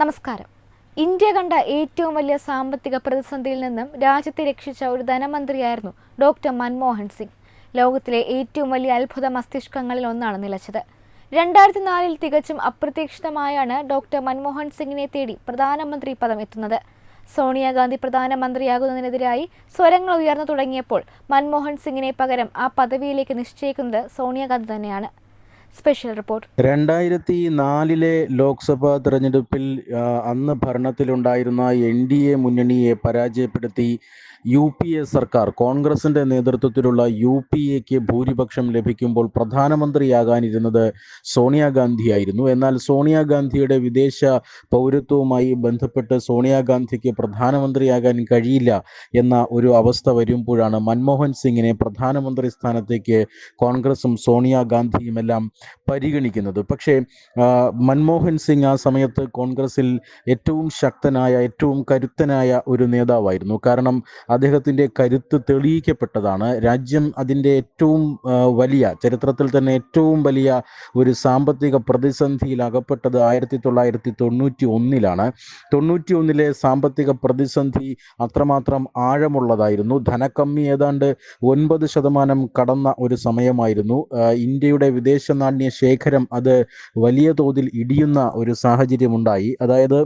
നമസ്കാരം. ഇന്ത്യ കണ്ട ഏറ്റവും വലിയ സാമ്പത്തിക പ്രതിസന്ധിയിൽ നിന്നും രാജ്യത്തെ രക്ഷിച്ച ഒരു ധനമന്ത്രിയായിരുന്നു ഡോക്ടർ മൻമോഹൻ സിംഗ്. ലോകത്തിലെ ഏറ്റവും വലിയ അത്ഭുത മസ്തിഷ്കങ്ങളിൽ ഒന്നാണ് നിലച്ചത്. രണ്ടായിരത്തി നാലിൽ തികച്ചും അപ്രതീക്ഷിതമായാണ് ഡോക്ടർ മൻമോഹൻ സിംഗിനെ തേടി പ്രധാനമന്ത്രി പദം എത്തുന്നത് സോണിയാഗാന്ധി പ്രധാനമന്ത്രിയാകുന്നതിനെതിരായി സ്വരങ്ങൾ ഉയർന്നു തുടങ്ങിയപ്പോൾ മൻമോഹൻ സിംഗിനെ പകരം ആ പദവിയിലേക്ക് നിശ്ചയിക്കുന്നത് സോണിയാഗാന്ധി തന്നെയാണ്. സ്പെഷ്യൽ റിപ്പോർട്ട് രണ്ടായിരത്തി നാലിലെ ലോക്സഭാ തെരഞ്ഞെടുപ്പിൽ അന്ന് ഭരണത്തിലുണ്ടായിരുന്ന എൻ ഡി എ മുന്നണിയെ പരാജയപ്പെടുത്തി. യു പി എ സർക്കാർ കോൺഗ്രസിന്റെ നേതൃത്വത്തിലുള്ള യു പി എക്ക് ഭൂരിപക്ഷം ലഭിക്കുമ്പോൾ പ്രധാനമന്ത്രിയാകാനിരുന്നത് സോണിയാഗാന്ധിയായിരുന്നു. എന്നാൽ സോണിയാഗാന്ധിയുടെ വിദേശ പൗരത്വവുമായി ബന്ധപ്പെട്ട് സോണിയാഗാന്ധിക്ക് പ്രധാനമന്ത്രിയാകാൻ കഴിയില്ല എന്ന ഒരു അവസ്ഥ വരുമ്പോഴാണ് മൻമോഹൻ സിംഗിനെ പ്രധാനമന്ത്രി സ്ഥാനത്തേക്ക് കോൺഗ്രസും സോണിയാഗാന്ധിയുമെല്ലാം പരിഗണിക്കുന്നത്. പക്ഷേ മൻമോഹൻ സിംഗ് ആ സമയത്ത് കോൺഗ്രസിൽ ഏറ്റവും ശക്തനായ ഏറ്റവും കരുത്തനായ ഒരു നേതാവായിരുന്നു. കാരണം അദ്ദേഹത്തിന്റെ കരുത്ത് തെളിയിക്കപ്പെട്ടതാണ്. രാജ്യം അതിന്റെ ഏറ്റവും വലിയ ചരിത്രത്തിൽ തന്നെ ഏറ്റവും വലിയ ഒരു സാമ്പത്തിക പ്രതിസന്ധിയിൽ അകപ്പെട്ടത് ആയിരത്തി തൊള്ളായിരത്തി തൊണ്ണൂറ്റി ഒന്നിലാണ് തൊണ്ണൂറ്റി ഒന്നിലെ സാമ്പത്തിക പ്രതിസന്ധി അത്രമാത്രം ആഴമുള്ളതായിരുന്നു. ധനക്കമ്മി ഏതാണ്ട് ഒൻപത് ശതമാനം കടന്ന ഒരു സമയമായിരുന്നു. ഇന്ത്യയുടെ വിദേശ നാണ്യ ശേഖരം അത് വലിയ തോതിൽ ഇടിയുന്ന ഒരു സാഹചര്യമുണ്ടായി. അതായത്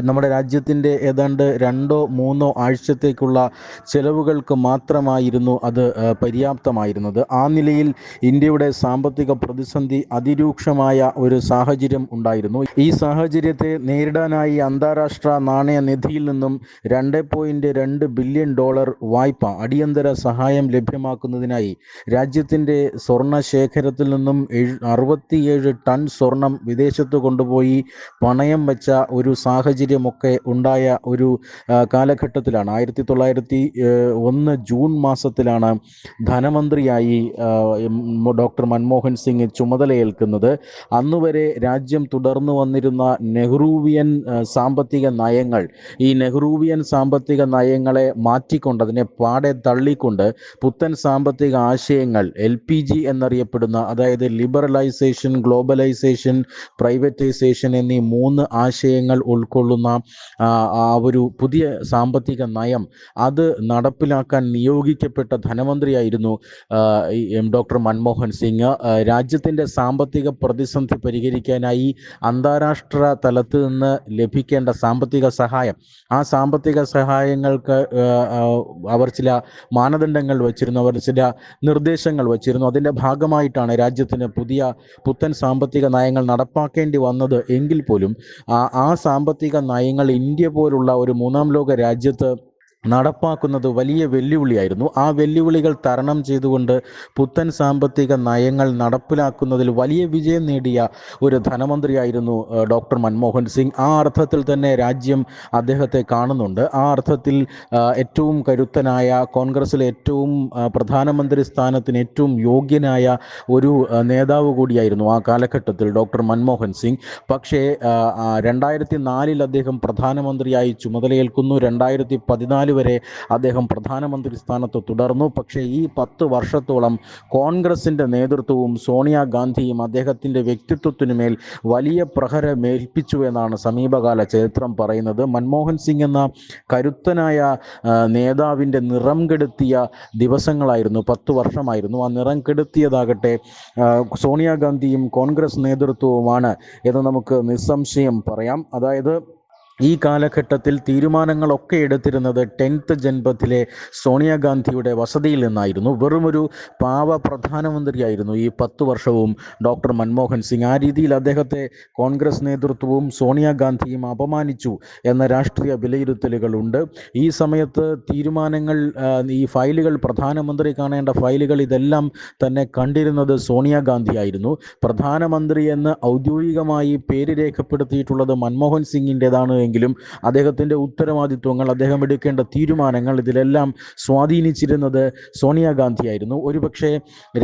നമ്മുടെ രാജ്യത്തിന്റെ ഏതാണ്ട് രണ്ടോ മൂന്നോ ആഴ്ചത്തേക്കുള്ള ചെലവുകൾക്ക് മാത്രമായിരുന്നു അത് പര്യാപ്തമായിരുന്നത്. ആ നിലയിൽ ഇന്ത്യയുടെ സാമ്പത്തിക പ്രതിസന്ധി അതിരൂക്ഷമായ ഒരു സാഹചര്യം ഉണ്ടായിരുന്നു. ഈ സാഹചര്യത്തെ നേരിടാനായി അന്താരാഷ്ട്ര നാണയ നിധിയിൽ നിന്നും രണ്ട് പോയിന്റ് രണ്ട് ബില്യൺ ഡോളർ വായ്പ അടിയന്തര സഹായം ലഭ്യമാക്കുന്നതിനായി രാജ്യത്തിന്റെ സ്വർണ ശേഖരത്തിൽ നിന്നും അറുപത്തിയേഴ് ടൺ സ്വർണം വിദേശത്ത് കൊണ്ടുപോയി പണയം വെച്ച ഒരു സാഹചര്യമൊക്കെ ഉണ്ടായ ഒരു കാലഘട്ടത്തിലാണ്. ആയിരത്തി തൊള്ളായിരത്തി ഒന്ന് ജൂൺ മാസത്തിലാണ് ധനമന്ത്രിയായി ഡോക്ടർ മൻമോഹൻ സിംഗ് ചുമതലയേൽക്കുന്നത്. അന്നുവരെ രാജ്യം തുടർന്നു വന്നിരുന്ന നെഹ്റൂവിയൻ സാമ്പത്തിക നയങ്ങൾ ഈ നെഹ്റൂവിയൻ സാമ്പത്തിക നയങ്ങളെ മാറ്റിക്കൊണ്ട് അതിനെ പാടെ തള്ളിക്കൊണ്ട് പുത്തൻ സാമ്പത്തിക ആശയങ്ങൾ എൽ പി ജി എന്നറിയപ്പെടുന്ന അതായത് ലിബറലൈസേഷൻ ഗ്ലോബലൈസേഷൻ പ്രൈവറ്റൈസേഷൻ എന്നീ മൂന്ന് ആശയങ്ങൾ ഉൾക്കൊള്ളുന്ന ആ, ഒരു പുതിയ സാമ്പത്തിക നയം അത് നടപ്പിലാക്കാൻ നിയോഗിക്കപ്പെട്ട ധനമന്ത്രിയായിരുന്നു എം ഡോക്ടർ മൻമോഹൻ സിംഗ്. രാജ്യത്തിന്റെ സാമ്പത്തിക പ്രതിസന്ധി പരിഹരിക്കാനായി അന്താരാഷ്ട്ര തലത്ത് നിന്ന് ലഭിക്കേണ്ട സാമ്പത്തിക സഹായം. ആ സാമ്പത്തിക സഹായങ്ങൾക്ക് അവർ ചില മാനദണ്ഡങ്ങൾ വച്ചിരുന്നു അവർ ചില നിർദ്ദേശങ്ങൾ വച്ചിരുന്നു. അതിന്റെ ഭാഗമായിട്ടാണ് രാജ്യത്തിന് പുതിയ പുത്തൻ സാമ്പത്തിക നയങ്ങൾ നടപ്പാക്കേണ്ടി വന്നത്. എങ്കിൽ പോലും ആ സാമ്പത്തിക നയങ്ങൾ ഇന്ത്യ പോലുള്ള ഒരു മൂന്നാം ലോക രാജ്യത്ത് നടപ്പാക്കുന്നത് വലിയ വെല്ലുവിളിയായിരുന്നു. ആ വെല്ലുവിളികൾ തരണം ചെയ്തുകൊണ്ട് പുത്തൻ സാമ്പത്തിക നയങ്ങൾ നടപ്പിലാക്കുന്നതിൽ വലിയ വിജയം നേടിയ ഒരു ധനമന്ത്രിയായിരുന്നു ഡോക്ടർ മൻമോഹൻ സിംഗ്. ആ അർത്ഥത്തിൽ തന്നെ രാജ്യം അദ്ദേഹത്തെ കാണുന്നുണ്ട്. ആ അർത്ഥത്തിൽ ഏറ്റവും കരുത്തനായ കോൺഗ്രസിലെ ഏറ്റവും പ്രധാനമന്ത്രി സ്ഥാനത്തിന് ഏറ്റവും യോഗ്യനായ ഒരു നേതാവ് കൂടിയായിരുന്നു ആ കാലഘട്ടത്തിൽ ഡോക്ടർ മൻമോഹൻ സിംഗ്. പക്ഷേ രണ്ടായിരത്തി നാലിൽ അദ്ദേഹം പ്രധാനമന്ത്രിയായി ചുമതലയേൽക്കുന്നു. രണ്ടായിരത്തി പതിനാല് വരെ അദ്ദേഹം പ്രധാനമന്ത്രി സ്ഥാനത്ത് തുടർന്നു. പക്ഷേ ഈ പത്ത് വർഷത്തോളം കോൺഗ്രസിന്റെ നേതൃത്വവും സോണിയാഗാന്ധിയും അദ്ദേഹത്തിന്റെ വ്യക്തിത്വത്തിനുമേൽ വലിയ പ്രഹരമേൽപ്പിച്ചു എന്നാണ് സമീപകാല ചരിത്രം പറയുന്നത്. മൻമോഹൻ സിംഗ് എന്ന കരുത്തനായ നേതാവിന്റെ നിറം കെടുത്തിയ ദിവസങ്ങളായിരുന്നു പത്ത് വർഷമായിരുന്നു. ആ നിറം കെടുത്തിയതാകട്ടെ സോണിയാഗാന്ധിയും കോൺഗ്രസ് നേതൃത്വവുമാണ് എന്ന് നമുക്ക് നിസ്സംശയം പറയാം. അതായത് ഈ കാലഘട്ടത്തിൽ തീരുമാനങ്ങളൊക്കെ എടുത്തിരുന്നത് ടെൻത്ത് ജൻപത്തിലെ സോണിയാഗാന്ധിയുടെ വസതിയിൽ നിന്നായിരുന്നു. വെറുമൊരു പാവ പ്രധാനമന്ത്രിയായിരുന്നു ഈ പത്ത് വർഷവും ഡോക്ടർ മൻമോഹൻ സിംഗ്. ആ രീതിയിൽ അദ്ദേഹത്തെ കോൺഗ്രസ് നേതൃത്വവും സോണിയാഗാന്ധിയും അപമാനിച്ചു എന്ന രാഷ്ട്രീയ വിലയിരുത്തലുകളുണ്ട് ഈ സമയത്ത് തീരുമാനങ്ങൾ ഈ ഫയലുകൾ പ്രധാനമന്ത്രി കാണേണ്ട ഫയലുകൾ ഇതെല്ലാം തന്നെ കണ്ടിരുന്നത് സോണിയാഗാന്ധിയായിരുന്നു പ്രധാനമന്ത്രി എന്ന് ഔദ്യോഗികമായി പേര് രേഖപ്പെടുത്തിയിട്ടുള്ളത് മൻമോഹൻ സിംഗിന്റെതാണ് എങ്കിലും അദ്ദേഹത്തിന്റെ ഉത്തരവാദിത്വങ്ങൾ അദ്ദേഹം എടുക്കേണ്ട തീരുമാനങ്ങൾ ഇതിലെല്ലാം സ്വാധീനിച്ചിരുന്നത് സോണിയാഗാന്ധിയായിരുന്നു ഒരുപക്ഷെ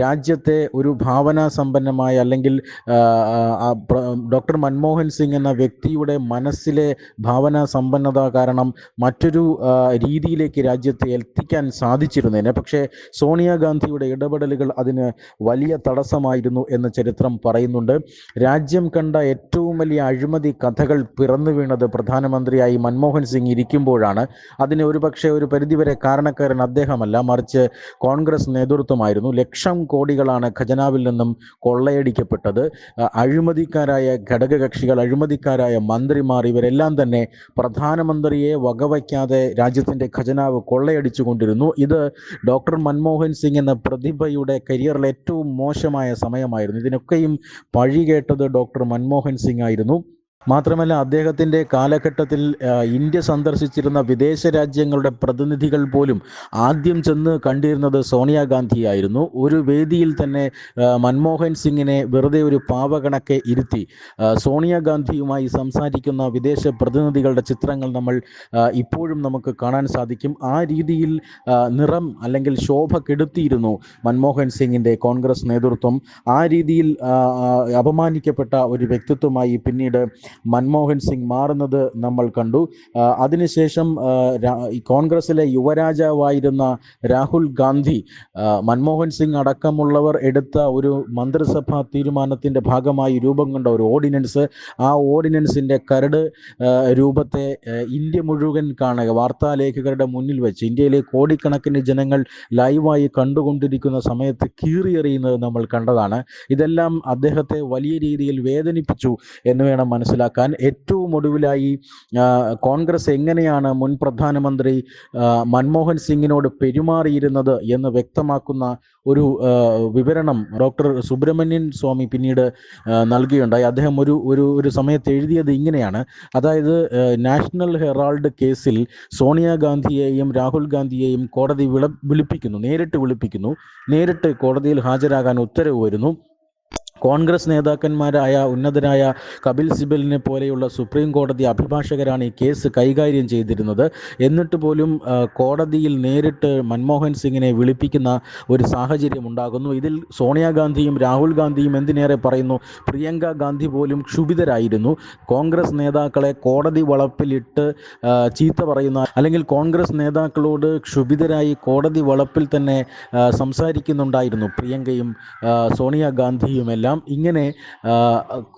രാജ്യത്തെ ഒരു ഭാവനാ സമ്പന്നമായ അല്ലെങ്കിൽ ഡോക്ടർ മൻമോഹൻ സിംഗ് എന്ന വ്യക്തിയുടെ മനസ്സിലെ ഭാവനാ സമ്പന്നത കാരണം മറ്റൊരു രീതിയിലേക്ക് രാജ്യത്തെ എത്തിക്കാൻ സാധിച്ചിരുന്നതിന് പക്ഷേ സോണിയാഗാന്ധിയുടെ ഇടപെടലുകൾ അതിന് വലിയ തടസ്സമായിരുന്നു എന്ന് ചരിത്രം പറയുന്നുണ്ട്. രാജ്യം കണ്ട ഏറ്റവും വലിയ അഴിമതി കഥകൾ പിറന്നു വീണത് പ്രധാനമന്ത്രിയായി മൻമോഹൻ സിംഗ് ഇരിക്കുമ്പോഴാണ് അതിന് ഒരുപക്ഷെ ഒരു പരിധിവരെ കാരണക്കാരൻ അദ്ദേഹമല്ല. മറിച്ച് കോൺഗ്രസ് നേതൃത്വമായിരുന്നു. ലക്ഷം കോടികളാണ് ഖജനാവിൽ നിന്നും കൊള്ളയടിക്കപ്പെട്ടത്. അഴിമതിക്കാരായ ഘടകകക്ഷികൾ അഴിമതിക്കാരായ മന്ത്രിമാർ ഇവരെല്ലാം തന്നെ പ്രധാനമന്ത്രിയെ വകവയ്ക്കാതെ രാജ്യത്തിന്റെ ഖജനാവ് കൊള്ളയടിച്ചുകൊണ്ടിരുന്നു. ഇത് ഡോക്ടർ മൻമോഹൻ സിംഗ് എന്ന പ്രതിഭയുടെ കരിയറിൽ ഏറ്റവും മോശമായ സമയമായിരുന്നു. ഇതിനൊക്കെയും പഴി കേട്ടത് ഡോക്ടർ മൻമോഹൻ സിംഗ് ആയിരുന്നു. മാത്രമല്ല അദ്ദേഹത്തിന്റെ കാലഘട്ടത്തിൽ ഇന്ത്യ സന്ദർശിച്ചിരുന്ന വിദേശ രാജ്യങ്ങളുടെ പ്രതിനിധികൾ പോലും ആദ്യം ചെന്ന് കണ്ടിരുന്നത് സോണിയാഗാന്ധിയായിരുന്നു ഒരു വേദിയിൽ തന്നെ മൻമോഹൻ സിംഗിനെ വെറുതെ ഒരു പാവകണക്കെ ഇരുത്തി സോണിയാഗാന്ധിയുമായി സംസാരിക്കുന്ന വിദേശ പ്രതിനിധികളുടെ ചിത്രങ്ങൾ നമ്മൾ ഇപ്പോഴും നമുക്ക് കാണാൻ സാധിക്കും. ആ രീതിയിൽ നിറം അല്ലെങ്കിൽ ശോഭ കെടുത്തിയിരുന്നു മൻമോഹൻ സിംഗിന്റെ കോൺഗ്രസ് നേതൃത്വം. ആ രീതിയിൽ അപമാനിക്കപ്പെട്ട ഒരു വ്യക്തിത്വമായി പിന്നീട് മൻമോഹൻ സിംഗ് മാറുന്നത് നമ്മൾ കണ്ടു. അതിനുശേഷം കോൺഗ്രസിലെ യുവരാജാവായിരുന്ന രാഹുൽ ഗാന്ധി മൻമോഹൻ സിംഗ് അടക്കമുള്ളവർ എടുത്ത ഒരു മന്ത്രിസഭാ തീരുമാനത്തിന്റെ ഭാഗമായി രൂപം കൊണ്ട ഒരു ഓർഡിനൻസ്. ആ ഓർഡിനൻസിന്റെ കരട് രൂപത്തെ ഇന്ത്യ മുഴുവൻ കാണുക. വാർത്താലേഖകരുടെ മുന്നിൽ വെച്ച് ഇന്ത്യയിലെ കോടിക്കണക്കിന് ജനങ്ങൾ ലൈവായി കണ്ടുകൊണ്ടിരിക്കുന്ന സമയത്ത് കീറിയെറിയുന്നത് നമ്മൾ കണ്ടതാണ്. ഇതെല്ലാം അദ്ദേഹത്തെ വലിയ രീതിയിൽ വേദനിപ്പിച്ചു എന്ന് വേണം മനസ്സിലാക്കാൻ. ഏറ്റവും ഒടുവിലായി കോൺഗ്രസ് എങ്ങനെയാണ് മുൻ പ്രധാനമന്ത്രി മൻമോഹൻ സിംഗിനോട് പെരുമാറിയിരുന്നത് എന്ന് വ്യക്തമാക്കുന്ന ഒരു വിവരണം ഡോക്ടർ സുബ്രഹ്മണ്യൻ സ്വാമി പിന്നീട് നൽകുകയുണ്ടായി അദ്ദേഹം ഒരു ഒരു ഒരു സമയത്ത് എഴുതിയത് ഇങ്ങനെയാണ്. അതായത് നാഷണൽ ഹെറാൾഡ് കേസിൽ സോണിയാഗാന്ധിയെയും രാഹുൽ ഗാന്ധിയെയും കോടതി വിള വിളിപ്പിക്കുന്നു നേരിട്ട് വിളിപ്പിക്കുന്നു. നേരിട്ട് കോടതിയിൽ ഹാജരാകാൻ ഉത്തരവ് വരുന്നു. കോൺഗ്രസ് നേതാക്കന്മാരായ ഉന്നതരായ കപിൽ സിബലിനെ പോലെയുള്ള സുപ്രീം കോടതി അഭിഭാഷകരാണ് ഈ കേസ് കൈകാര്യം ചെയ്തിരുന്നത്. എന്നിട്ട് പോലും കോടതിയിൽ നേരിട്ട് മൻമോഹൻ സിംഗിനെ വിളിപ്പിക്കുന്ന ഒരു സാഹചര്യം ഉണ്ടാകുന്നു. ഇതിൽ സോണിയാഗാന്ധിയും രാഹുൽ ഗാന്ധിയും എന്തിനേറെ പറയുന്നു? പ്രിയങ്ക ഗാന്ധി പോലും ക്ഷുഭിതരായിരുന്നു. കോൺഗ്രസ് നേതാക്കളെ കോടതി വളപ്പിലിട്ട് ചീത്ത പറയുന്ന അല്ലെങ്കിൽ കോൺഗ്രസ് നേതാക്കളോട് ക്ഷുഭിതരായി കോടതി വളപ്പിൽ തന്നെ സംസാരിക്കുന്നുണ്ടായിരുന്നു പ്രിയങ്കയും സോണിയാഗാന്ധിയും എല്ലാം ഇങ്ങനെ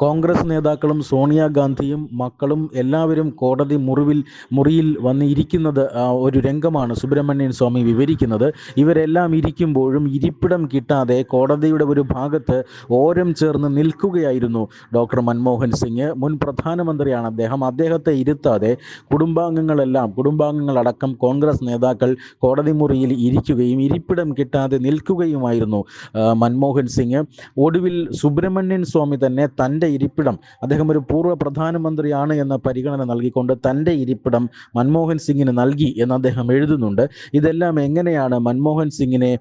കോൺഗ്രസ് നേതാക്കളും സോണിയാഗാന്ധിയും മക്കളും എല്ലാവരും കോടതി മുറിവിൽ മുറിയിൽ വന്നിരിക്കുന്നത് ഒരു രംഗമാണ് സുബ്രഹ്മണ്യൻ സ്വാമി വിവരിക്കുന്നത്. ഇവരെല്ലാം ഇരിക്കുമ്പോഴും ഇരിപ്പിടം കിട്ടാതെ കോടതിയുടെ ഒരു ഭാഗത്ത് ഓരം ചേർന്ന് നിൽക്കുകയായിരുന്നു ഡോക്ടർ മൻമോഹൻ സിംഗ്. മുൻ പ്രധാനമന്ത്രിയാണ് അദ്ദേഹം. അദ്ദേഹത്തെ ഇരുത്താതെ കുടുംബാംഗങ്ങളെല്ലാം കുടുംബാംഗങ്ങളടക്കം കോൺഗ്രസ് നേതാക്കൾ കോടതി മുറിയിൽ ഇരിക്കുകയും ഇരിപ്പിടം കിട്ടാതെ നിൽക്കുകയുമായിരുന്നു മൻമോഹൻ സിംഗ്. ഒടുവിൽ സുബ്രഹ്മണ്യൻ സ്വാമി തന്നെ തന്റെ ഇരിപ്പിടം അദ്ദേഹം ഒരു പൂർവ പ്രധാനമന്ത്രിയാണ് എന്ന പരിഗണന നൽകിക്കൊണ്ട് തന്റെ ഇരിപ്പിടം മൻമോഹൻ സിംഗിന് നൽകി എന്ന് അദ്ദേഹം എഴുതുന്നുണ്ട്. ഇതെല്ലാം എങ്ങനെയാണ് മൻമോഹൻ സിംഗിനെ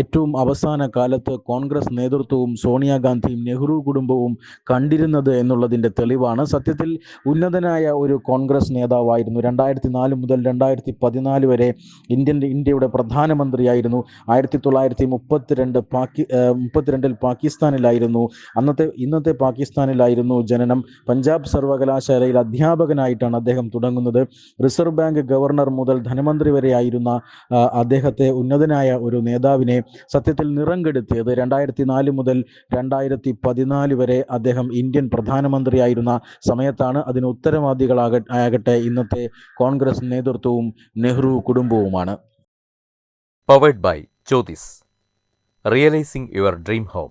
ഏറ്റവും അവസാന കാലത്ത് കോൺഗ്രസ് നേതൃത്വവും സോണിയാഗാന്ധിയും നെഹ്റു കുടുംബവും കണ്ടിരുന്നത് എന്നുള്ളതിന്റെ തെളിവാണ്. സത്യത്തിൽ ഉന്നതനായ ഒരു കോൺഗ്രസ് നേതാവായിരുന്നു. രണ്ടായിരത്തി നാല് മുതൽ രണ്ടായിരത്തി പതിനാല് വരെ ഇന്ത്യൻ ഇന്ത്യയുടെ പ്രധാനമന്ത്രിയായിരുന്നു. ആയിരത്തി തൊള്ളായിരത്തി മുപ്പത്തിരണ്ട് പാക്കി മുപ്പത്തിരണ്ടിൽ പാകിസ്ഥാനിലായിരുന്നു. അന്നത്തെ ഇന്നത്തെ പാകിസ്ഥാനിലായിരുന്നു ജനനം. പഞ്ചാബ് സർവകലാശാലയിൽ അധ്യാപകനായിട്ടാണ് അദ്ദേഹം തുടങ്ങുന്നത്. റിസർവ് ബാങ്ക് ഗവർണർ മുതൽ ധനമന്ത്രി വരെയായിരുന്ന അദ്ദേഹത്തെ ഉന്നതനായ ഒരു നേതാവിനെ സത്യത്തിൽ നിറം കെടുത്തിയത് രണ്ടായിരത്തി നാല് മുതൽ രണ്ടായിരത്തി പതിനാല് വരെ അദ്ദേഹം ഇന്ത്യൻ പ്രധാനമന്ത്രിയായിരുന്ന സമയത്താണ് അതിന് ഉത്തരവാദികളാക ആകട്ടെ ഇന്നത്തെ കോൺഗ്രസ് നേതൃത്വവും Nehru കുടുംബവുമാണ്. Powered by Jyothis realising your dream home